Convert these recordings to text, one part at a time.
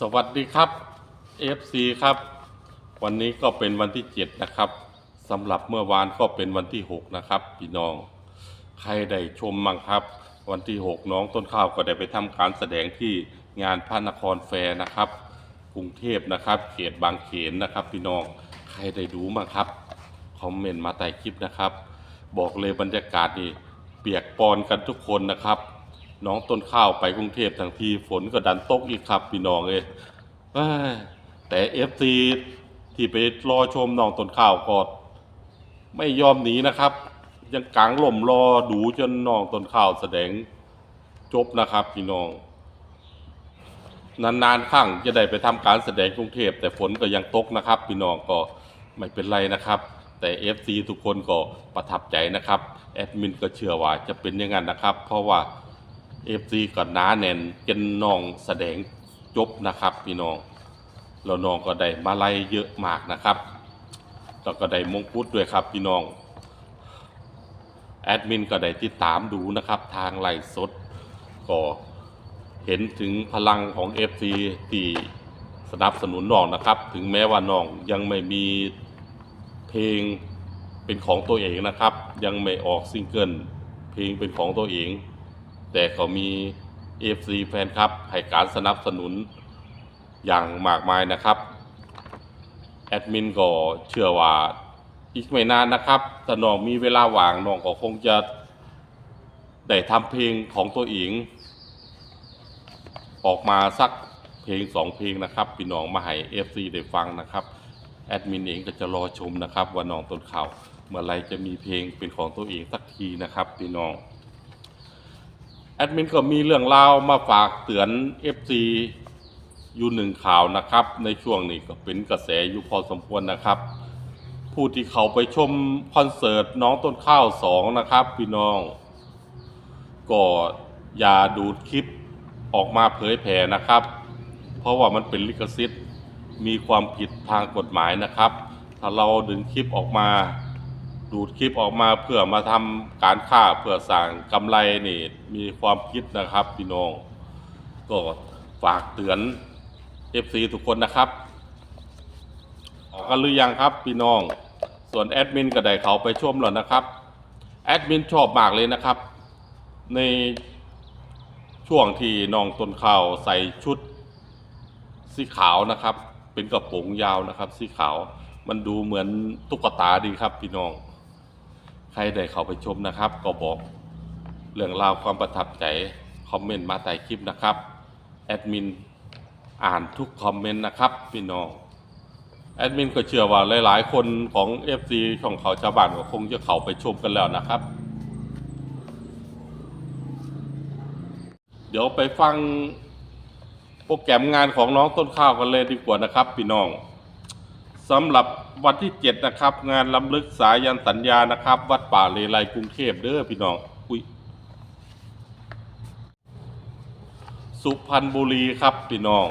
สวัสดีครับ FC ครับ วันนี้ก็เป็นวันที่ 7 นะครับสำหรับเมื่อวานก็เป็นวันที่ 6 นะครับ พี่น้อง ใครได้ชมมั่งครับ วันที่ 6 น้องต้นข้าวก็ได้ไปทำการแสดงที่งานพระนครแฟร์นะครับ กรุงเทพนะครับ เขตบางเขนนะครับ พี่น้อง ใครได้ดูมั่งครับ คอมเมนต์มาใต้คลิปนะครับ บอกเลยบรรยากาศนี่เปียกปอนกันทุกคนนะครับ น้องต้นข้าวไปกรุงเทพทั้งทีฝนก็ดันตกอีกครับพี่น้องเอยแต่เอฟซีที่ไปรอชมน้องต้นข้าวก็ไม่ยอมหนีนะครับ ยังกางล่มรอดูจนน้องต้นข้าวแสดงจบนะครับ พี่น้อง นานๆครั้งจะได้ไปทำการแสดงกรุงเทพแต่ฝนก็ยังตกนะครับ พี่น้องก็ไม่เป็นไรนะครับ แต่ FC ทุกคนก็ประทับใจนะครับแอดมินก็เชื่อว่าจะเป็นอย่างนั้นนะครับ เพราะว่า FC ก็หนาแน่นจนน้องแสดงจบนะครับ พี่น้องแล้วน้องก็ได้มาลัยเยอะมากนะครับแล้วก็ได้มงกุฎด้วยครับพี่น้องแอดมินก็ได้ติดตามดูนะครับ ทางไลฟ์สดก็เห็นถึงพลังของ FC ที่สนับสนุนน้องนะครับ ถึงแม้ว่าน้องยังไม่มีเพลงเป็นของตัวเองนะครับ ยังไม่ออกซิงเกิลเพลงเป็นของตัวเอง แต่เขามี FC แฟนคลับให้การสนับสนุนอย่างมากมายนะครับแอดมินก็เชื่อว่าอีกไม่นานนะครับถ้าน้องมีเวลาว่างน้องก็คงจะ ได้ทำเพลงของตัวเองออกมาสักเพลงสองเพลงนะครับพี่น้องมาให้ FC ได้ฟังนะครับแอดมินเองก็จะรอชมนะครับว่าน้องต้นข่าวเมื่อไรจะมีเพลงเป็นของตัวเองสักทีนะครับพี่น้อง แอดมินก็มีเรื่องราวมาฝากเตือน FC อยู่หนึ่งข่าวนะครับ ในช่วงนี้ก็เป็นกระแสอยู่พอสมควรนะครับ ผู้ที่เขาไปชมคอนเสิร์ตน้องต้นข้าวสองนะครับ พี่น้องก็อย่าดูดคลิปออกมาเผยแผ่นะครับ เพราะว่ามันเป็นลิขสิทธิ์มีความผิดทางกฎหมายนะครับ ถ้าเราดึงคลิปออกมา ดูดคลิปออกมาเพื่อมาทำการค้าเพื่อสั่งกำไรนี่มีความคิดนะครับพี่น้อง ก็ฝากเตือน FC ทุกคนนะครับออกกันหรือยังครับพี่น้อง ส่วนแอดมินก็ได้เขาไปชมแล้วนะครับแอดมินชอบมากเลยนะครับ ในช่วงที่น้องต้นข้าวใส่ชุดสีขาวนะครับ เป็นกระโปรงยาวนะครับ สีขาวมันดูเหมือนตุ๊กตาดีครับพี่น้อง ครได้เข้าไปชมนะครับ ก็บอกเรื่องราวความประทับใจคอมเมนต์มาใต้คลิปนะครับแอดมินอ่านทุกคอมเมนต์นะครับพี่น้องแอดมินก็เชื่อว่าหลาย ๆ คนของ FC ช่องเขาชาวบ้านก็คงจะเข้าไปชมกันแล้วนะครับ เดี๋ยวไปฟังโปรแกรมงานของน้องต้นข้าวกันเลยดีกว่านะครับ พี่น้องสำหรับ วันที่ 7 นะครับ งานล้ำลึกสายันสัญญานะครับ วัดป่าเลไลกรุงเทพเด้อพี่น้องอุ้ยสุพรรณบุรีครับพี่น้อง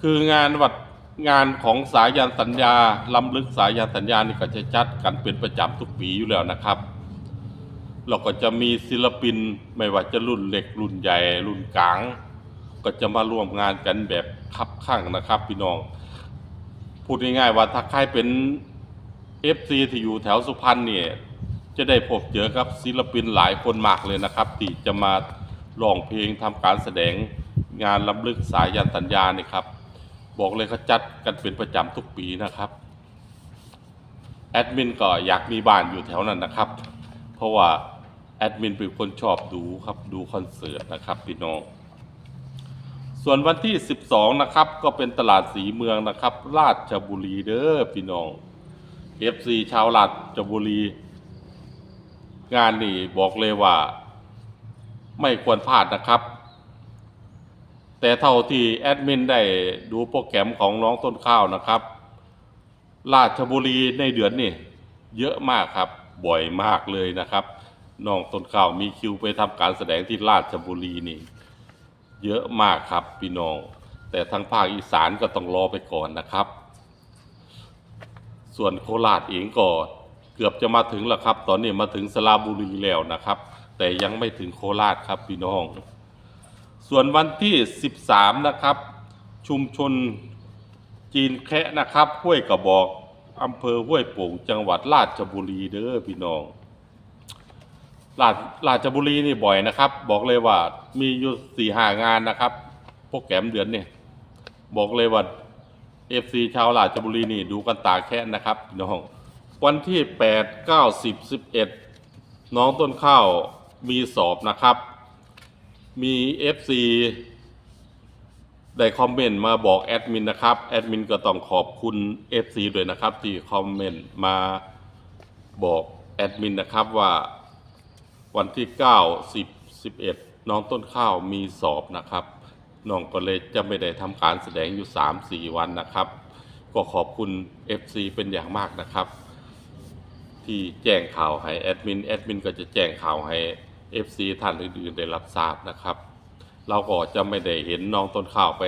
คืองานวัดงานของสายันสัญญาล้ำลึกสายันสัญญานี่ก็จะจัดกันเป็นประจำทุกปีอยู่แล้วนะครับเราก็จะมีศิลปินไม่ว่าจะรุ่นเล็กรุ่นใหญ่รุ่นกลาง ก็จะมาร่วมงานกันแบบคับข้างนะครับ พี่น้อง พูดง่ายๆว่าถ้าใครเป็น FC ที่อยู่แถวสุพรรณเนี่ยจะได้พบเจอกับศิลปินหลายคนมากเลยนะครับ ที่จะมาร้องเพลงทำการแสดงงานล้ำลึกสายันสัญญานี่ครับ บอกเลยเขาจัดกันเป็นประจำทุกปีนะครับแอดมินก็อยากมีบ้านอยู่แถวนั้นนะครับ เพราะว่าแอดมินเป็นคนชอบดูครับดูคอนเสิร์ตนะครับพี่น้อง ส่วนวันที่ 12 นะครับ ก็เป็นตลาดสีเมืองนะครับ ราชบุรีเด้อพี่น้อง FC ชาวราชบุรี งานนี้บอกเลยว่า ไม่ควรพลาดนะครับ แต่เท่าที่แอดมินได้ดูโปรแกรมของน้องต้นข้าวนะครับ ราชบุรีในเดือนนี่เยอะมากครับ บ่อยมากเลยนะครับ น้องต้นข้าวมีคิวไปทำการแสดงที่ราชบุรีนี่ เยอะมากครับพี่น้อง แต่ทางภาคอีสานก็ต้องรอไปก่อนนะครับ ส่วนโคราชเองก็เกือบจะมาถึงแล้วครับ ตอนนี้มาถึงสระบุรีแล้วนะครับ แต่ยังไม่ถึงโคราชครับพี่น้องสส่วนวันที่ 13 นะครับ ชุมชนจีนแคะนะครับห้วยกระบอกอำเภอห้วยโป่งจังหวัดราชบุรีเด้อพี่น้อง ราชราชบุรีนี่บ่อยนะครับ บอกเลยว่ามีอยู่สี่ห้างานนะครับพวกแกมเดือนเนี่ยบอกเลยว่าเอฟซีชาวราชบุรีนี่ดูกันตาแค่นะครับน้องวันที่แปดเก้าสิบสิบเอ็ดน้องต้นข้าวมีสอบนะครับ มีเอฟซีได้คอมเมนต์มาบอกแอดมินนะครับ แอดมินก็ต้องขอบคุณ FC ด้วยนะครับ ที่คอมเมนต์มาบอกแอดมินนะครับว่า วันที่ 9 10 11 น้องต้นข้าวมีสอบนะครับน้องก็เลยจะไม่ได้ทำการแสดงอยู่ 3-4 วันนะครับ ก็ขอบคุณ FC เป็นอย่างมากนะครับ ที่แจ้งข่าวให้แอดมิน แอดมินก็จะแจ้งข่าวให้ FC ท่านอื่นๆได้รับทราบนะครับ เราก็จะไม่ได้เห็นน้องต้นข้าวไป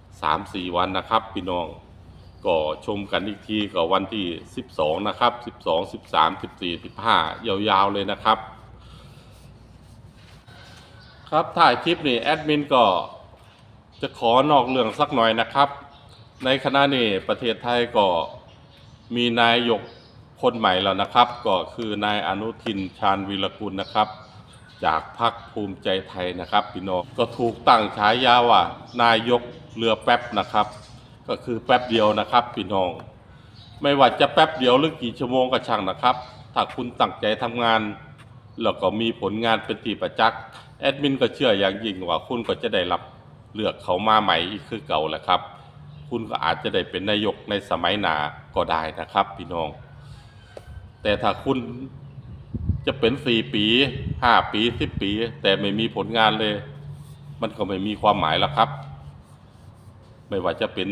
3-4 วันนะครับพี่น้องก็ชมกันอีกทีก็วันที่ 12 นะครับ 12 13 14 15 ยาวๆเลยนะครับ ครับถ่ายคลิปนี่แอดมินก็จะขอนอกเรื่องสักหน่อยนะครับ ในขณะนี้ประเทศไทยก็มีนายกคนใหม่แล้วนะครับ ก็คือนายอนุทินชาญวีรกุลนะครับ จากพรรคภูมิใจไทยนะครับพี่น้องก็ถูกตั้งฉายาว่านายกเรือแป๊บนะครับ ก็คือแป๊บเดียวนะครับพี่น้อง ไม่ว่าจะแป๊บเดียวหรือกี่ชั่วโมงก็ช่างนะครับ ถ้าคุณตั้งใจทำงาน แล้วก็มีผลงานเป็นที่ประจักษ์ แอดมินก็เชื่ออย่างยิ่งว่าคุณก็จะได้รับเลือกเขามาใหม่อีกคือเก่าแหละครับ คุณก็อาจจะได้เป็นนายกในสมัยหน้าก็ได้นะครับ พี่น้อง แต่ถ้าคุณจะเป็นสี่ปีห้าปีสิบปี แต่ไม่มีผลงานเลย มันก็ไม่มีความหมายแล้วครับ ไม่ว่าจะเป็น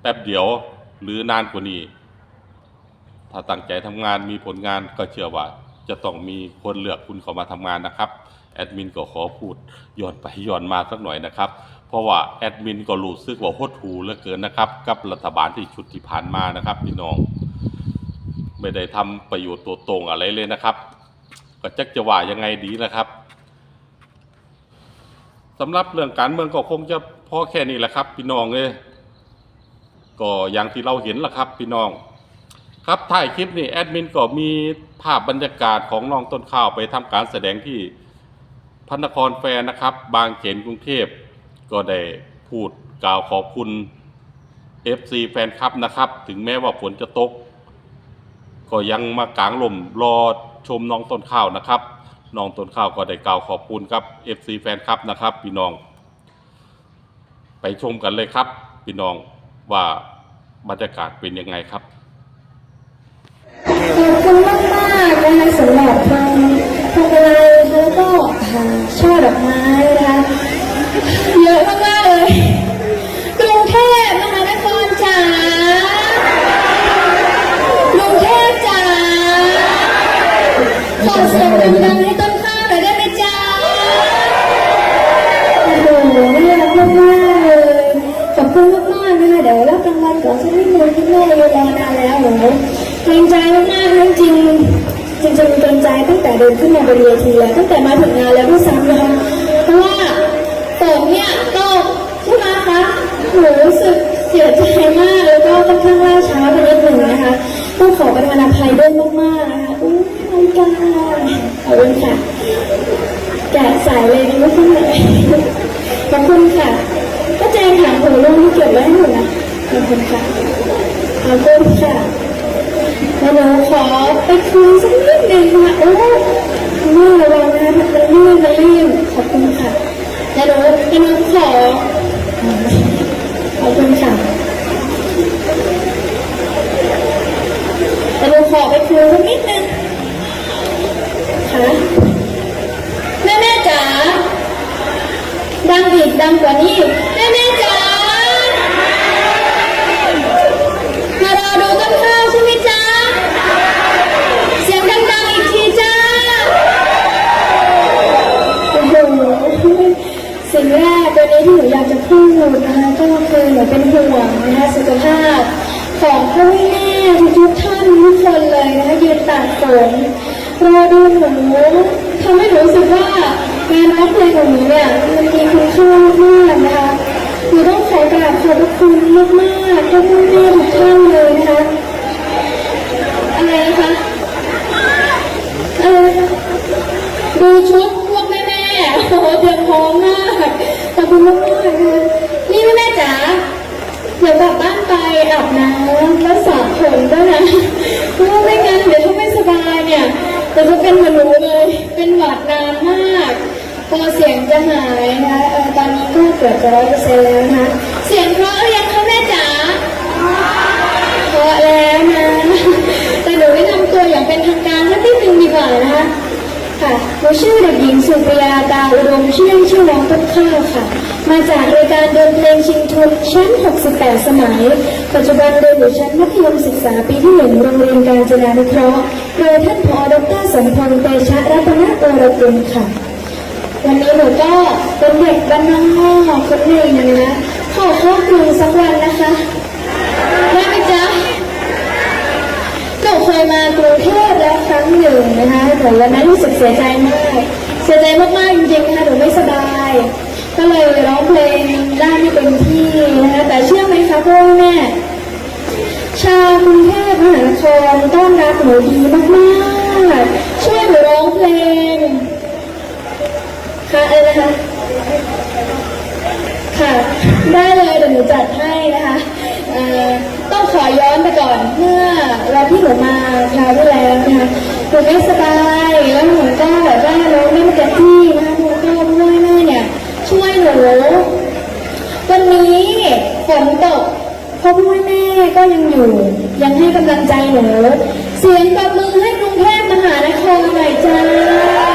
แป๊บเดียวหรือนานกว่านี้ ถ้าตั้งใจทำงานมีผลงานก็เชื่อว่าจะต้องมีคนเลือกคุณเข้ามาทำงานนะครับ แอดมินก็ขอพูดย้อนไปย้อนมาสักหน่อยนะครับ เพราะว่าแอดมินก็รู้สึกว่าหดหูเหลือเกินนะครับ กับรัฐบาลที่ชุดที่ผ่านมานะครับพี่น้อง ไม่ได้ทำประโยชน์ตัวตรงอะไรเลยนะครับ ก็จักจะว่ายังไงดีนะครับสำหรับเรื่องการเมืองก็คงจะพอแค่นี้แหละครับ พี่น้องเลยก็อย่างที่เราเห็นแหละครับ พี่น้อง ครับถ่ายคลิปนี่แอดมินก็มีภาพบรรยากาศของน้องต้นข้าวไปทำการแสดงที่ พระนครแฟร์นะครับ บางเขนกรุงเทพก็ได้พูดกล่าวขอบคุณ FC แฟนคลับนะครับ ถึงแม้ว่าฝนจะตก ก็ยังมากางลมรอชมน้องต้นข้าวนะครับน้องต้นข้าวก็ได้กล่าวขอบคุณครับ FC แฟนคลับนะครับพี่น้อง ไปชมกันเลยครับ พี่น้องว่าบรรยากาศเป็นยังไงครับขอบคุณมากมากๆนะคะสำหรับทางพวงมาลัยแล้วก็อ่า ช่อดอกไม้นะคะเยอะมากๆเลยกรุงเทพมหานครจ๋ากรุงเทพจ๋าขอเสียงดังให้ต้นข้าวหน่อยได้ไหมจ๊ะโอ้โหน่ารักมากๆเลยขอบคุณมากๆนะคะเดี๋ยวรับรางวัลก่อนสักนิดนึงที่แม่รอนานแล้วหนูเกรงใจมากๆจริง จริงๆเกรงใจตั้งแต่เดินขึ้นมาบนเวทีแล้วตั้งแต่มาถึงงานแล้วด้วยซ้ำนะคะเพราะว่าผมเนี่ยก็ใช่ไหมคะหนูรู้สึกเสียใจมากแล้วก็ค่อนข้างล่าช้าไปนิดหนึ่งนะคะต้องขอประทานอภัยด้วยมากๆนะคะอุ้ยรายการขอบคุณค่ะแกะสายเลยนะไม่ขึ้นเลยขอบคุณค่ะก็แจงถามผมลงเก็บไว้ให้หนูนะขอบคุณค่ะขอบคุณค่ะ แล้วหนูขอไปคืนสักนิดหนึ่งนะโอ้แม่ระวังนะมันลื่นมันลื่นขอบคุณค่ะแล้วหนูแล้วหนูขอขอบคุณค่ะแล้วหนูขอไปคืนสักนิดหนึ่งค่ะ แม่แม่จ๋า ดังอีกดังกว่านี้ แม่แม่จ๋า มารอดูต้นข้าวใช่ไหมจ๊ะ เสียงดังๆอีกทีจ้า โอ้โห สิ่งแรกวันนี้ที่หนูอยากจะพูดนะคะก็คือหนูเป็นห่วงนะคะสุขภาพ ของพ่อแม่ทุกท่านทุกคนเลยนะคะยืนตากฝนรอดูหนูทำให้หนูรู้สึกว่างานร้องเพลงของหนูเนี่ยมันมีคุณค่ามากนะคะหนูต้องขอกราบขอบพระคุณมากๆทุกท่านทุกท่านเลยนะคะอะไรนะคะเออดูชุดพวกแม่ๆโอ้โหเตรียมพร้อมมากขอบคุณมากๆนะคะนี่แม่ๆจ๋า เดี๋ยวกลับบ้านไป อาบน้ำแล้วสระผมด้วยนะเพราะว่าไม่งั้นเดี๋ยวถ้าไม่สบายเนี่ยเดี๋ยวจะเป็นเหมือนหนูเลย เป็นหวัดนานมากพอเสียงจะหายนะคะเออตอนนี้ก็เกือบจะร้อยเปอร์เซ็นต์แล้วนะคะเสียงเพราะยังคะแม่จ๋าเพราะแล้วนะ แต่หนูแนะนำตัวอย่างเป็นทางการสักนิดนึงดีกว่านะคะค่ะหนูชื่อเด็กหญิงสุปรียาตาอุดมชื่อเล่นชื่อน้องต้นข้าวค่ะ มาจากรายการเดินเพลงชิงทุนชั้น 68 สมัย ปัจจุบันเรียนอยู่ชั้นมัธยมศึกษาปีที่1โรงเรียนการจนานุเคราะห์โดยท่านผอดรสมพงษ์เตชะรัตนโอรกุลค่ะ วันนี้หนูก็เป็นเด็กบ้านนอกคนหนึ่งนะคะขอเข้ากรุงสักวันนะคะได้ไหมจ๊ะหนูเคยมากรุงเทพแล้วครั้งหนึ่งนะคะแต่วันนั้นรู้สึกเสียใจมาก เสียใจมากๆจริงๆนะคะหนูไม่สบาย ได้ไม่เต็มที่นะคะแต่เชื่อไหมคะพ่อแม่ชาวกรุงเทพมหานครต้อนรับหนูดีมากๆช่วยหนูร้องเพลงค่ะอะไรนะคะค่ะได้เลยเดี๋ยวหนูจัดให้นะคะต้องขอย้อนไปก่อนเมื่อวันที่หนูมาคราวที่แล้วนะคะหนูไม่สบายแล้วหนูก็แบบว่าร้องไม่เต็มที่นะคะหนูก็ช่วยแม่เนี่ยช่วยหนู นตกพ่อพ่อแม่ก็ยังอยู่ ยังให้กำลังใจหนู เสียงปรบมือให้กรุงเทพมหานครหน่อยจ้า